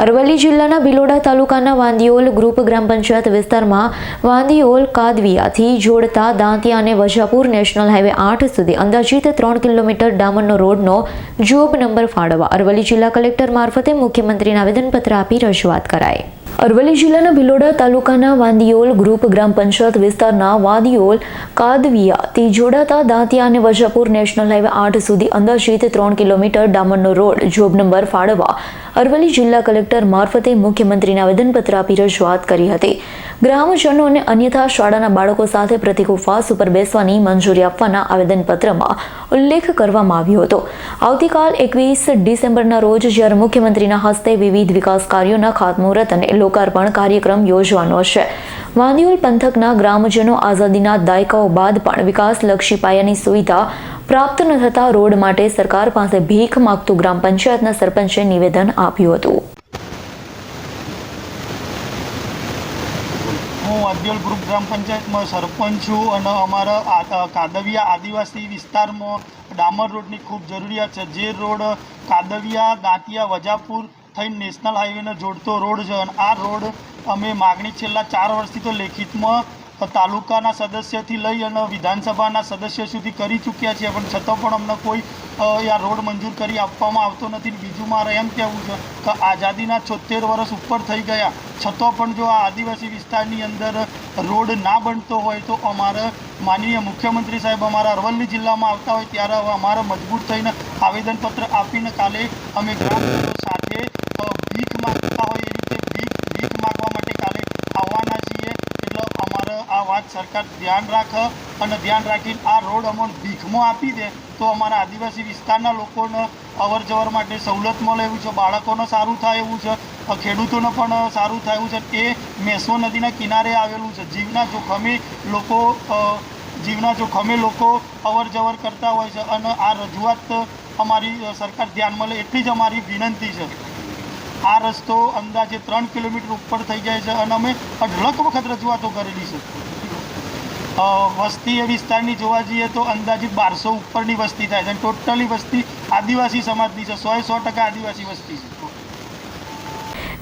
અરવલ્લી જિલ્લાના ભિલોડા તાલુકાના વાંદિયોલ ગ્રુપ ગ્રામ પંચાયત વિસ્તારમાં વાંદીઓલ કાદવિયાથી જોડતા દાંતિયા અને વજાપુર નેશનલ હાઈવે આઠ સુધી અંદાજિત ત્રણ કિલોમીટર ડામરનો રોડનો જોબ નંબર ફાળવવા અરવલ્લી જિલ્લા કલેક્ટર મારફતે મુખ્યમંત્રીને આવેદનપત્ર આપી રજૂઆત કરાઈ. અરવલ્લી જિલ્લાના ભિલોડા તાલુકાના વાંદીઓલ ગ્રુપ ગ્રામ પંચાયત વિસ્તારના વાંદિયોલ કાદવિયાથી જોડાતા દાંતિયા અને વજાપુર નેશનલ હાઈવે આઠ સુધી અંદાજિત ત્રણ કિલોમીટર ડામરનો રોડ જોબ નંબર ફાળવવા અરવલ્લી જિલ્લા કલેક્ટર મારફતે મુખ્યમંત્રીને આવેદનપત્ર આપી રજૂઆત કરી હતી. ગ્રામજનોને અન્યથા શાળાના બાળકો સાથે પ્રતિક ઉપવાસ ઉપર બેસવાની મંજૂરી આપવાના આવેદનપત્રમાં ઉલ્લેખ કરવામાં આવ્યો હતો. આવતીકાલ એકવીસ ડિસેમ્બરના રોજ જ્યારે મુખ્યમંત્રીના હસ્તે વિવિધ વિકાસ કાર્યોના ખાતમુહૂર્ત અને લોકાર્પણ કાર્યક્રમ યોજવાનો છે વાંદિયોલ પંથકના ગ્રામજનો આઝાદીના દાયકાઓ બાદ પણ વિકાસલક્ષી પાયાની સુવિધા પ્રાપ્ત ન થતા રોડ માટે સરકાર પાસે ભીખ માગતું ગ્રામ પંચાયતના સરપંચે નિવેદન આપ્યું હતું. હું અદ્યોલ ગ્રુપ ગ્રામ પંચાયતમાં સરપંચ છું અને અમારા કાદવિયા આદિવાસી વિસ્તારમાં ડામર રોડની ખૂબ જરૂરિયાત છે. જે રોડ કાદવિયા, દાંતિયા, વજાપુર થઈને નેશનલ હાઈવેને જોડતો રોડ છે અને આ રોડ અમે માગણી છેલ્લા ચાર વર્ષથી તો લેખિતમાં તાલુકાના સદસ્યથી લઈ અને વિધાનસભાના સદસ્ય સુધી કરી ચૂક્યા છીએ, પણ છતાં પણ અમને કોઈ આ રોડ મંજૂર કરી આપવામાં આવતો નથી બીજું મારે એમ કહેવું છે કે આઝાદીના છોતેર વર્ષ ઉપર થઈ ગયા. છતાં પણ જો આ આદિવાસી વિસ્તારની અંદર રોડ ના બનતો હોય તો અમારે માનનીય મુખ્યમંત્રી સાહેબ અમારા અરવલ્લી જિલ્લામાં આવતા હોય ત્યારે અમારે મજબૂત થઈને આવેદનપત્ર આપીને કાલે અમે ગ્રામજનો સાથે અ, ભીખ માગતા હોય એ રીતે ભીખ ભીખ માગવા માટે કાલે આવવાના છીએ એટલે અમારે આ વાત સરકાર ધ્યાન રાખે અને ધ્યાન રાખીને આ રોડ અમને ભીખમાં આપી દે, તો અમારા આદિવાસી વિસ્તારના લોકોને અવર જવર માટે સવલત મળે એવું છે, બાળકોને સારું થાય એવું છે ખેડૂતોને પણ સારું થાય એવું છે. એ મેસો નદીના કિનારે આવેલું છે. જીવના જોખમે લોકો જીવના જોખમે લોકો અવર જવર કરતા હોય છે અને આ રજૂઆત અમારી સરકાર ધ્યાનમાં લે એટલી જ અમારી વિનંતી છે. આ રસ્તો અંદાજે ત્રણ કિલોમીટર ઉપર થઈ જાય છે અને અમે અઢળક વખત રજૂઆતો કરેલી છે. વસ્તી એ વિસ્તારની જોવા જઈએ તો અંદાજિત બારસો ઉપરની વસ્તી થાય છે. અને ટોટલી વસ્તી આદિવાસી સમાજની છે. સો સો ટકા આદિવાસી વસ્તી છે.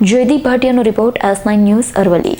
Jaydeep ભાટિયાનો report S nine news Aravalli.